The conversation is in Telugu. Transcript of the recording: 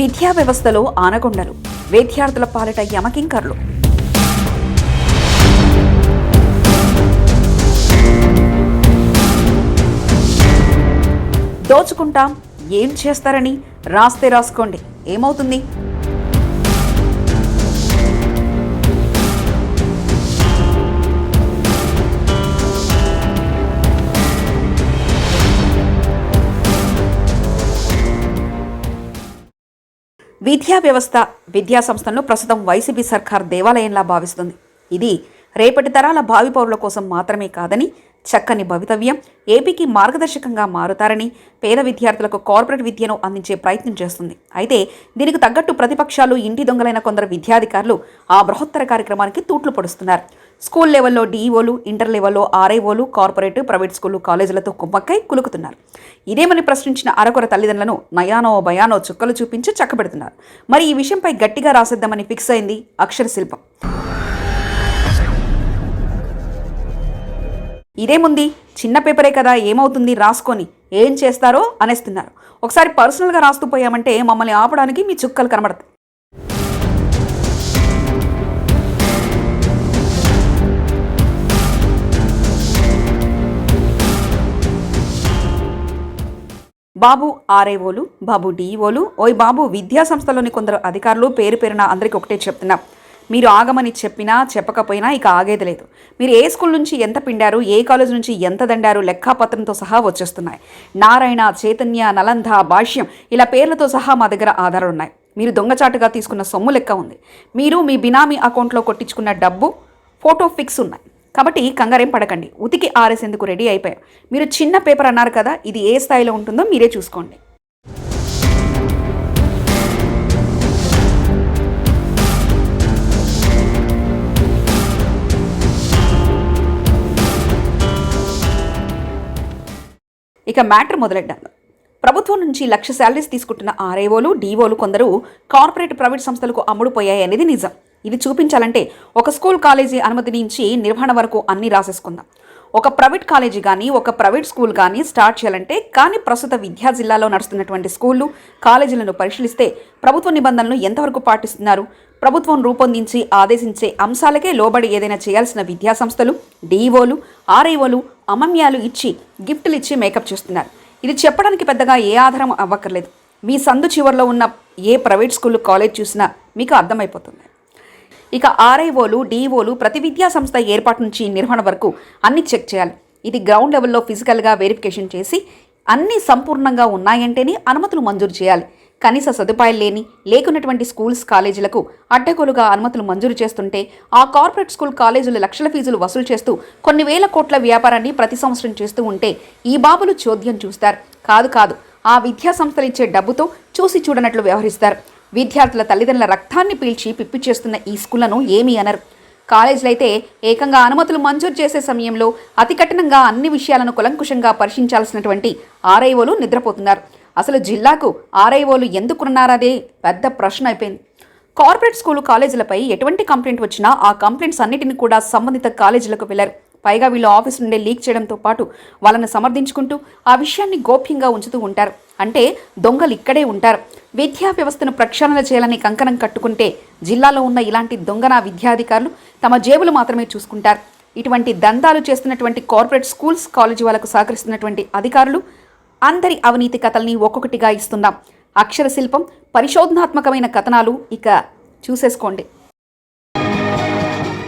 విద్యా వ్యవస్థలో ఆనగొండలు. విద్యార్థుల పాలిట యమకింకర్లు. దోచుకుంటాం ఏం చేస్తారని రాస్తే రాసుకోండి. ఏమవుతుంది? విద్యా వ్యవస్థ విద్యా సంస్థలను ప్రస్తుతం వైసీపీ సర్కార్ దేవాలయంలా భావిస్తుంది. ఇది రేపటి తరాల భావి పౌరుల కోసం మాత్రమే కాదని చక్కని భవితవ్యం ఏపీకి మార్గదర్శకంగా మారుతారని పేద విద్యార్థులకు కార్పొరేట్ విద్యను అందించే ప్రయత్నం చేస్తుంది. అయితే దీనికి తగ్గట్టు ప్రతిపక్షాలు ఇంటి దొంగలైన కొందరు విద్యాధికారులు ఆ బృహత్తర కార్యక్రమానికి తూట్లు పొడుస్తున్నారు. స్కూల్ లెవెల్లో డీఈఓలు ఇంటర్ లెవెల్లో ఆర్ఐఓలు కార్పొరేట్ ప్రైవేట్ స్కూలు కాలేజీలతో కుమ్మక్కై కులుకుతున్నారు. ఇదేమని ప్రశ్నించిన అరకొర తల్లిదండ్రులను నయానో భయానో చుక్కలు చూపించి చక్కబెడుతున్నారు. మరి ఈ విషయంపై గట్టిగా రాసేద్దామని ఫిక్స్ అయింది అక్షర శిల్పం. ఇదేముంది? చిన్న పేపరే కదా ఏమవుతుంది? రాసుకొని ఏం చేస్తారో అనేస్తున్నారు. ఒకసారి పర్సనల్గా రాస్తూ పోయామంటే మమ్మల్ని ఆపడానికి మీ చుక్కలు కనబడతాయి. బాబు ఆర్ఐఓలు బాబు డిఈఓలు ఓయ్ బాబు విద్యా సంస్థలోని కొందరు అధికారులు పేరు పేరున అందరికీ ఒకటే చెప్తున్నా. మీరు ఆగమని చెప్పినా చెప్పకపోయినా ఇక ఆగేది లేదు. మీరు ఏ స్కూల్ నుంచి ఎంత పిండారు ఏ కాలేజ్ నుంచి ఎంత దండారు లెక్కాపత్రంతో సహా వచ్చేస్తున్నాయి. నారాయణ చైతన్య నలంద భాష్యం ఇలా పేర్లతో సహా మా దగ్గర ఆధారాలు ఉన్నాయి మీరు దొంగచాటుగా తీసుకున్న సొమ్ము లెక్క ఉంది. మీరు మీ బినామీ అకౌంట్లో కొట్టించుకున్న డబ్బు ఫోటో ఫిక్స్ ఉన్నాయి. కాబట్టి కంగారేం పడకండి. ఉతికి ఆరేసేందుకు రెడీ అయిపోయారు మీరు చిన్న పేపర్ అన్నారు కదా ఇది ఏ స్థాయిలో ఉంటుందో మీరే చూసుకోండి. ఇక మ్యాటర్ మొదలెట్టాను ప్రభుత్వం నుంచి లక్ష శాలరీస్ తీసుకుంటున్న ఆర్ఐఓలు డీఓలు కొందరు కార్పొరేట్ ప్రైవేట్ సంస్థలకు అమ్ముడుపోయాయి అనేది నిజం. ఇది చూపించాలంటే ఒక స్కూల్ కాలేజీ అనుమతి నుంచి నిర్వహణ వరకు అన్ని రాసేసుకుందాం. ఒక ప్రైవేట్ కాలేజీ కానీ ఒక ప్రైవేట్ స్కూల్ కానీ స్టార్ట్ చేయాలంటే కానీ ప్రస్తుత విద్యా జిల్లాలో నడుస్తున్నటువంటి స్కూళ్ళు కాలేజీలను పరిశీలిస్తే ప్రభుత్వ నిబంధనలు ఎంతవరకు పాటిస్తున్నారు? ప్రభుత్వం రూపొందించి ఆదేశించే అంశాలకే లోబడి ఏదైనా చేయాల్సిన విద్యా సంస్థలు డీఓలు ఆర్ఐఓలు అమమ్యాలు ఇచ్చి గిఫ్టులు ఇచ్చి మేకప్ చేస్తున్నారు. ఇది చెప్పడానికి పెద్దగా ఏ ఆధారం అవ్వక్కర్లేదు. మీ సందు చివరిలో ఉన్న ఏ ప్రైవేట్ స్కూల్ కాలేజ్ చూసినా మీకు అర్థమైపోతుంది. ఇక ఆర్ఐఓలు డిఓలు ప్రతి విద్యా సంస్థ ఏర్పాటు నుంచి నిర్వహణ వరకు అన్ని చెక్ చేయాలి. ఇది గ్రౌండ్ లెవెల్లో ఫిజికల్గా వెరిఫికేషన్ చేసి అన్నీ సంపూర్ణంగా ఉన్నాయంటేనే అనుమతులు మంజూరు చేయాలి. కనీస సదుపాయాలు లేని లేకున్నటువంటి స్కూల్స్ కాలేజీలకు అడ్డగోలుగా అనుమతులు మంజూరు చేస్తుంటే ఆ కార్పొరేట్ స్కూల్ కాలేజీలు లక్షల ఫీజులు వసూలు చేస్తూ కొన్ని వేల కోట్ల వ్యాపారాన్ని ప్రతి సంవత్సరం చేస్తూ ఉంటే ఈ బాబులు చోద్యం చూస్తారు. కాదు కాదు ఆ విద్యా సంస్థలు ఇచ్చే డబ్బుతో చూసి చూడనట్లు వ్యవహరిస్తారు. విద్యార్థుల తల్లిదండ్రుల రక్తాన్ని పీల్చి పిప్పి చేస్తున్న ఈ స్కూళ్ళను ఏమీ అనరు. కాలేజీలు అయితే ఏకంగా అనుమతులు మంజూరు చేసే సమయంలో అతి కఠినంగా అన్ని విషయాలను కులంకుషంగా పరిశీలించాల్సినటువంటి ఆర్ఐఓలు నిద్రపోతున్నారు. అసలు జిల్లాకు ఆర్ఐఓలు ఎందుకున్నారదే పెద్ద ప్రశ్న అయిపోయింది. కార్పొరేట్ స్కూలు కాలేజీలపై ఎటువంటి కంప్లైంట్ వచ్చినా ఆ కంప్లైంట్స్ అన్నిటిని కూడా సంబంధిత కాలేజీలకు వెళ్ళారు. పైగా వీళ్ళు ఆఫీస్ నుండే లీక్ చేయడంతో పాటు వాళ్ళని సమర్థించుకుంటూ ఆ విషయాన్ని గోప్యంగా ఉంచుతూ ఉంటారు. అంటే దొంగలు ఇక్కడే ఉంటారు. విద్యా వ్యవస్థను ప్రక్షాళన చేయాలని కంకణం కట్టుకుంటే జిల్లాలో ఉన్న ఇలాంటి దొంగన విద్యాధికారులు తమ జేబులు మాత్రమే చూసుకుంటారు. ఇటువంటి దందాలు చేస్తున్నటువంటి కార్పొరేట్ స్కూల్స్ కాలేజీ వాళ్ళకు సహకరిస్తున్నటువంటి అధికారులు అందరి అవినీతి కథల్ని ఒక్కొక్కటిగా ఇస్తున్నాం. అక్షర శిల్పం పరిశోధనాత్మకమైన కథనాలు ఇక చూసేసుకోండి.